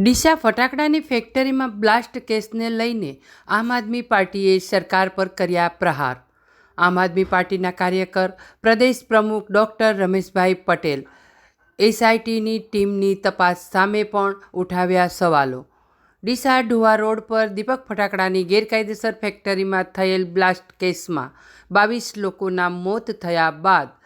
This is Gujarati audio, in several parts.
ડીસા ફટાકડાની ફેક્ટરીમાં બ્લાસ્ટ કેસને લઈને આમ આદમી પાર્ટીએ સરકાર પર કર્યા પ્રહાર. આમ આદમી પાર્ટીના કાર્યકર, પ્રદેશ પ્રમુખ ડૉક્ટર રમેશભાઈ પટેલ, એસઆઈટીની ટીમની તપાસ સામે પણ ઉઠાવ્યા સવાલો. ડીસા ઢુવા રોડ પર દીપક ફટાકડાની ગેરકાયદેસર ફેક્ટરીમાં થયેલ બ્લાસ્ટ કેસમાં બાવીસ લોકોના મોત થયા બાદ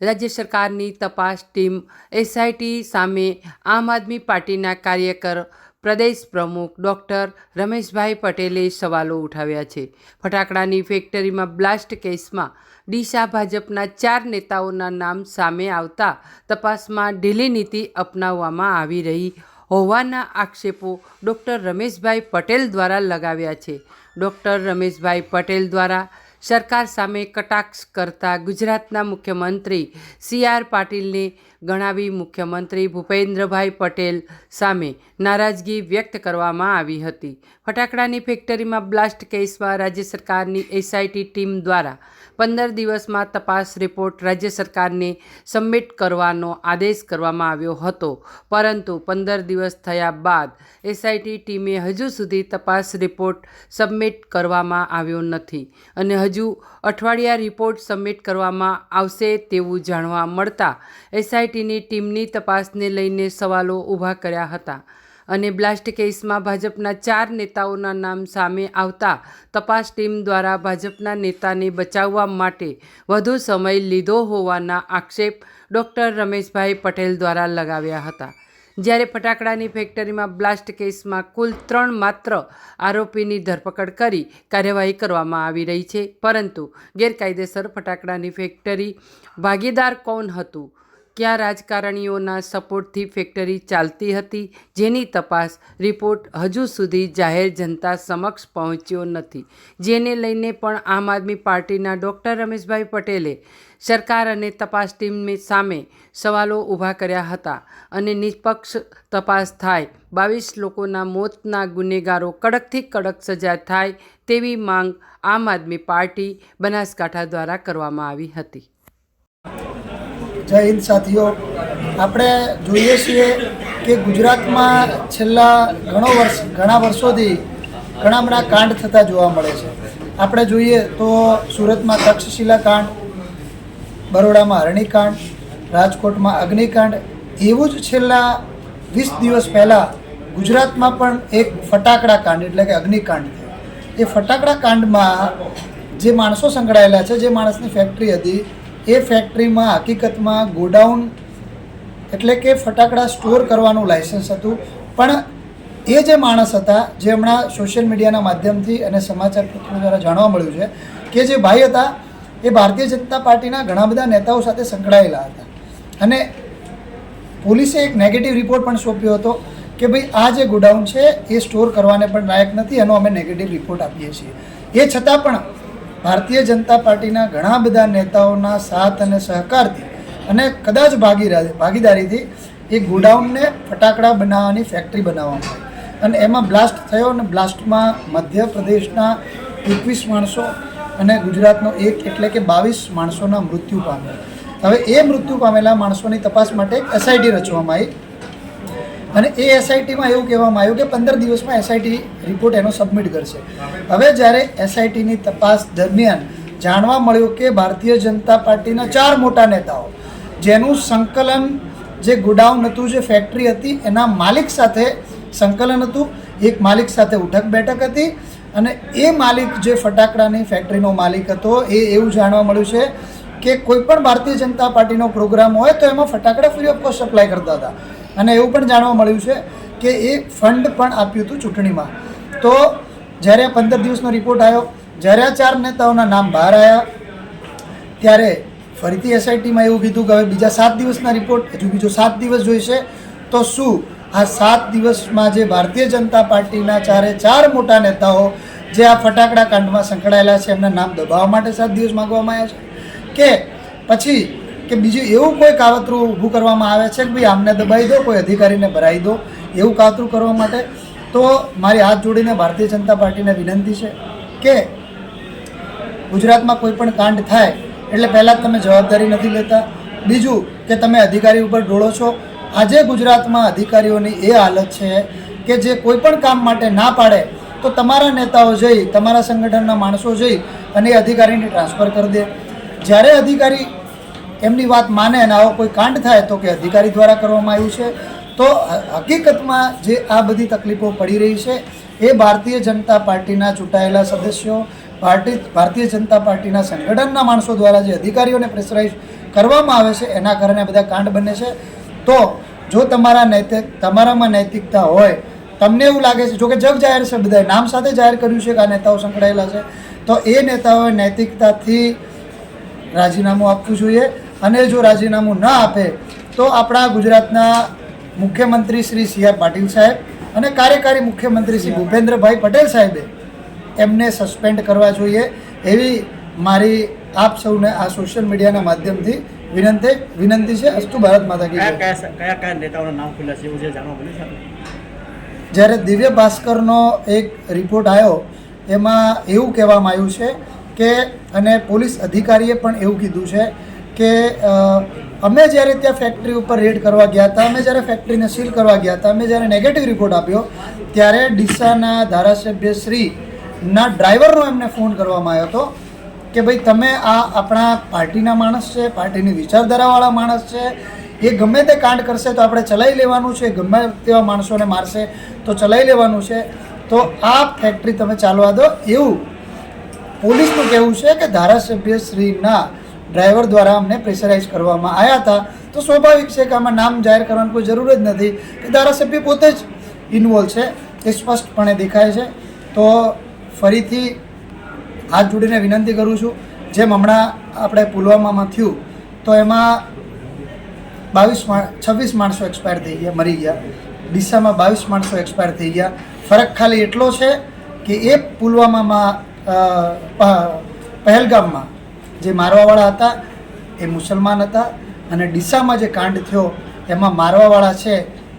રાજ્ય સરકારની તપાસ ટીમ એસઆઈટી સામે આમ આદમી પાર્ટીના કાર્યકર પ્રદેશ પ્રમુખ ડૉક્ટર રમેશભાઈ પટેલે સવાલો ઉઠાવ્યા છે. ફટાકડાની ફેક્ટરીમાં બ્લાસ્ટ કેસમાં ડીસા ભાજપના ચાર નેતાઓના નામ સામે આવતા તપાસમાં ઢીલી નીતિ અપનાવવામાં આવી રહી હોવાના આક્ષેપો ડૉક્ટર રમેશભાઈ પટેલ દ્વારા લગાવ્યા છે. ડૉક્ટર રમેશભાઈ પટેલ દ્વારા સરકાર સામે કટાક્ષ કરતા ગુજરાતના મુખ્યમંત્રી સી આર પાટીલને ગણાવી મુખ્યમંત્રી ભૂપેન્દ્રભાઈ પટેલ સામે નારાજગી વ્યક્ત કરવામાં આવી હતી. ફટાકડાની ફેક્ટરીમાં બ્લાસ્ટ કેસમાં રાજ્ય સરકારની એસઆઈટી ટીમ દ્વારા પંદર દિવસમાં તપાસ રિપોર્ટ રાજ્ય સરકારને સબમિટ કરવાનો આદેશ કરવામાં આવ્યો હતો. પરંતુ પંદર દિવસ થયા બાદ એસઆઈટી ટીમે હજુ સુધી તપાસ રિપોર્ટ સબમિટ કરવામાં આવ્યો નથી અને હજુ અઠવાડિયા રિપોર્ટ સબમિટ કરવામાં આવશે તેવું જાણવા મળતા એસઆઈટીની ટીમની તપાસને લઈને સવાલો ઊભા કર્યા હતા અને બ્લાસ્ટ કેસમાં ભાજપના ચાર નેતાઓના નામ સામે આવતા તપાસ ટીમ દ્વારા ભાજપના નેતાને બચાવવા માટે વધુ સમય લીધો હોવાના આક્ષેપ ડૉક્ટર રમેશભાઈ પટેલ દ્વારા લગાવ્યા હતા. જ્યારે ફટાકડાની ફેક્ટરીમાં બ્લાસ્ટ કેસમાં કુલ ત્રણ માત્ર આરોપીની ધરપકડ કરી કાર્યવાહી કરવામાં આવી રહી છે, પરંતુ ગેરકાયદેસર ફટાકડાની ફેક્ટરી ભાગીદાર કોણ હતું? કયા રાજકારણીઓના સપોર્ટથી ફેક્ટરી ચાલતી હતી જેની તપાસ રિપોર્ટ હજુ સુધી જાહેર જનતા સમક્ષ પહોંચ્યો નથી. જેને લઈને પણ આમ આદમી પાર્ટીના ડૉક્ટર રમેશભાઈ પટેલે સરકાર અને તપાસ ટીમની સામે સવાલો ઊભા કર્યા હતા અને નિષ્પક્ષ તપાસ થાય, બાવીસ લોકોના મોતના ગુનેગારો કડકથી કડક સજા થાય તેવી માંગ આમ આદમી પાર્ટી બનાસકાંઠા દ્વારા કરવામાં આવી હતી. જય હિન્દ સાથીઓ. આપણે જોઈએ છીએ કે ગુજરાતમાં છેલ્લા ઘણો વર્ષ, ઘણા વર્ષોથી ઘણા બધા કાંડ થતા જોવા મળે છે. આપણે જોઈએ તો સુરતમાં તક્ષશિલા કાંડ, બરોડામાં હરણીકાંડ, રાજકોટમાં અગ્નિકાંડ, એવું જ છેલ્લા વીસ દિવસ પહેલાં ગુજરાતમાં પણ એક ફટાકડા કાંડ, એટલે કે અગ્નિકાંડ એ ફટાકડા કાંડમાં જે માણસો સંકળાયેલા છે, જે માણસની ફેક્ટરી હતી એ ફેક્ટરીમાં હકીકતમાં ગોડાઉન એટલે કે ફટાકડા સ્ટોર કરવાનું લાઇસન્સ હતું. પણ એ જે માણસ હતા, જે હમણાં સોશિયલ મીડિયાના માધ્યમથી અને સમાચાર પત્રો દ્વારા જાણવા મળ્યું છે, કે જે ભાઈ હતા, એ ભારતીય જનતા પાર્ટીના ઘણા બધા નેતાઓ સાથે સંકળાયેલા હતા. અને પોલીસે એક નેગેટિવ રિપોર્ટ પણ સોંપ્યો હતો કે ભાઈ આ જે ગોડાઉન છે, એ સ્ટોર કરવાને પણ લાયક નથી, એનો અમે નેગેટિવ રિપોર્ટ આપીએ છીએ. એ છતાં પણ ભારતીય જનતા પાર્ટીના ઘણા બધા નેતાઓના સાથ અને સહકારથી અને કદાચ ભાગીદારી ભાગીદારીથી એ ગોડાઉનને ફટાકડા બનાવવાની ફેક્ટરી બનાવવામાં આવી. અને એમાં બ્લાસ્ટ થયો અને બ્લાસ્ટમાં મધ્યપ્રદેશના એકવીસ માણસો અને ગુજરાતનો એક એટલે કે બાવીસ માણસોના મૃત્યુ પામ્યા. હવે એ મૃત્યુ પામેલા માણસોની તપાસ માટે એસઆઈટી રચવામાં આવી. અને એ એસઆઈટીમાં એવું કહેવામાં આવ્યું કે પંદર દિવસમાં એસઆઈટી રિપોર્ટ એનો સબમિટ કરશે. હવે જ્યારે એસઆઈટીની તપાસ દરમિયાન જાણવા મળ્યું કે ભારતીય જનતા પાર્ટીના ચાર મોટા નેતાઓ, જેનું સંકલન જે ગોડાઉન હતું, જે ફેક્ટરી હતી, એના માલિક સાથે સંકલન હતું, એક માલિક સાથે ઉઠક બેઠક હતી અને એ માલિક જે ફટાકડાની ફેક્ટરીનો માલિક હતો, એ એવું જાણવા મળ્યું છે કે કોઈ પણ ભારતીય જનતા પાર્ટીનો પ્રોગ્રામ હોય તો એમાં ફટાકડા ફ્રી ઓફ કોસ્ટ સપ્લાય કરતા હતા. અને એવું પણ જાણવા મળ્યું છે કે એ ફંડ પણ આપ્યું હતું ચૂંટણીમાં. તો જ્યારે પંદર દિવસનો રિપોર્ટ આવ્યો, જ્યારે આ ચાર નેતાઓના નામ બહાર આવ્યા, ત્યારે ફરીથી એસઆઈટીમાં એવું કીધું કે હવે બીજા સાત દિવસના રિપોર્ટ, હજુ બીજો સાત દિવસ જોઈશે, તો શું? આ સાત દિવસમાં જે ભારતીય જનતા પાર્ટીના ચારે ચાર મોટા નેતાઓ જે આ ફટાકડા કાંડમાં સંકળાયેલા છે, એમના નામ દબાવવા માટે સાત દિવસ માગવામાં આવ્યા છે? કે પછી કે બીજું એવું કોઈ કાવતરું ઊભું કરવામાં આવે છે કે ભાઈ આમને દબાઈ દો, કોઈ અધિકારીને ભરાઈ દો, એવું કાવતરું કરવા માટે? તો મારી હાથ જોડીને ભારતીય જનતા પાર્ટીને વિનંતી છે કે ગુજરાતમાં કોઈ પણ કાંડ થાય, એટલે પહેલાં તમે જવાબદારી નથી લેતા. બીજું કે તમે અધિકારી ઉપર ડોળો છો. આજે ગુજરાતમાં અધિકારીઓની એ હાલત છે કે જે કોઈ પણ કામ માટે ના પાડે, તો તમારા નેતાઓ જઈ, તમારા સંગઠનના માણસો જઈ અને એ અધિકારીને ટ્રાન્સફર કરી દે. જ્યારે અધિકારી એમની વાત માને અને આવો કોઈ કાંડ થાય તો કે અધિકારી દ્વારા કરવામાં આવ્યું છે. તો હકીકતમાં જે આ બધી તકલીફો પડી રહી છે, એ ભારતીય જનતા પાર્ટીના ચૂંટાયેલા સદસ્યો પાર્ટી ભારતીય જનતા પાર્ટીના સંગઠનના માણસો દ્વારા જે અધિકારીઓને પ્રેશરાઇઝ કરવામાં આવે છે, એના કારણે બધા કાંડ બને છે. તો જો તમારા નૈતિક, તમારામાં નૈતિકતા હોય, તમને એવું લાગે છે જોકે જગ જાહેર છે, બધાએ નામ સાથે જાહેર કર્યું છે કે આ નેતાઓ સંકળાયેલા છે, તો એ નેતાઓએ નૈતિકતાથી રાજીનામું આપવું જોઈએ. અને જો રાજીનામું ન આપે તો આપણા ગુજરાતના મુખ્યમંત્રી શ્રી સી આર પાટીલ સાહેબ અને કાર્યકારી મુખ્યમંત્રી શ્રી ભૂપેન્દ્રભાઈ પટેલ સાહેબે એમને સસ્પેન્ડ કરવા જોઈએ એવી મારી આપ સૌને આ સોશિયલ મીડિયાના માધ્યમથી વિનંતી વિનંતી છે. અસ્તુ ભારત માતા કી કયા કયા કયા નેતાઓના નામ ખુલ્લા છે એવું જે જાણવા મળ્યું છે જ્યારે દિવ્ય ભાસ્કરનો એક રિપોર્ટ આવ્યો એમાં એવું કહેવામાં આવ્યું છે કે અને પોલીસ અધિકારીએ પણ એવું કીધું છે કે અમે જ્યારે ત્યાં ફેક્ટરી ઉપર રેડ કરવા ગયા હતા, અમે જ્યારે ફેક્ટરીને સીલ કરવા ગયા હતા, અમે જ્યારે નેગેટિવ રિપોર્ટ આપ્યો, ત્યારે ડીસાના ધારાસભ્ય શ્રીના ડ્રાઈવરનો એમને ફોન કરવામાં આવ્યો હતો કે, ભાઈ, તમે આ આપણા પાર્ટીના માણસ છે, પાર્ટીની વિચારધારાવાળા માણસ છે, એ ગમે તે કાંડ કરશે તો આપણે ચલાવી લેવાનું છે, ગમે તેવા માણસોને મારશે તો ચલાવી લેવાનું છે, તો આ ફેક્ટરી તમે ચાલવા દો. એવું પોલીસનું કહેવું છે કે ધારાસભ્ય શ્રીના ડ્રાઈવર દ્વારા અમને પ્રેશરાઇઝ કરવામાં આવ્યા હતા. તો સ્વાભાવિક છે કે આમાં નામ જાહેર કરવાની કોઈ જરૂર જ નથી. કે ધારાસભ્ય પોતે જ ઇન્વોલ્વ છે એ સ્પષ્ટપણે દેખાય છે. તો ફરીથી હાથ જોડીને વિનંતી કરું છું, જેમ હમણાં આપણે પુલવામામાં થયું, તો એમાં બાવીસ છવ્વીસ માણસો એક્સપાયર થઈ ગયા, મરી ગયા. ડીસામાં બાવીસ માણસો એક્સપાયર થઈ ગયા. ફરક ખાલી એટલો છે કે એ પુલવામામાં પહેલગામમાં જે મારવાવાળા હતા, એ મુસલમાન હતા અને ડીસામાં જે કાંડ થયો, એમાં મારવાવાળા છે,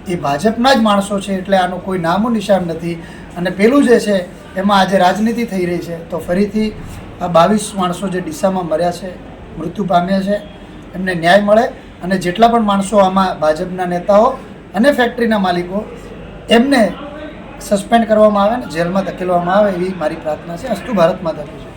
એ ભાજપના જ માણસો છે, એટલે આનું કોઈ નામું નિશાન નથી. અને પેલું જે છે, એમાં આજે રાજનીતિ થઈ રહી છે. તો ફરીથી આ બાવીસ માણસો જે ડીસામાં મર્યા છે, મૃત્યુ પામ્યા છે, એમને ન્યાય મળે અને જેટલા પણ માણસો આમાં ભાજપના નેતાઓ અને ફેક્ટરીના માલિકો, એમને સસ્પેન્ડ કરવામાં આવે ને જેલમાં ધકેલવામાં આવે એવી મારી પ્રાર્થના છે. અસ્તુ ભારત માતા કી જય.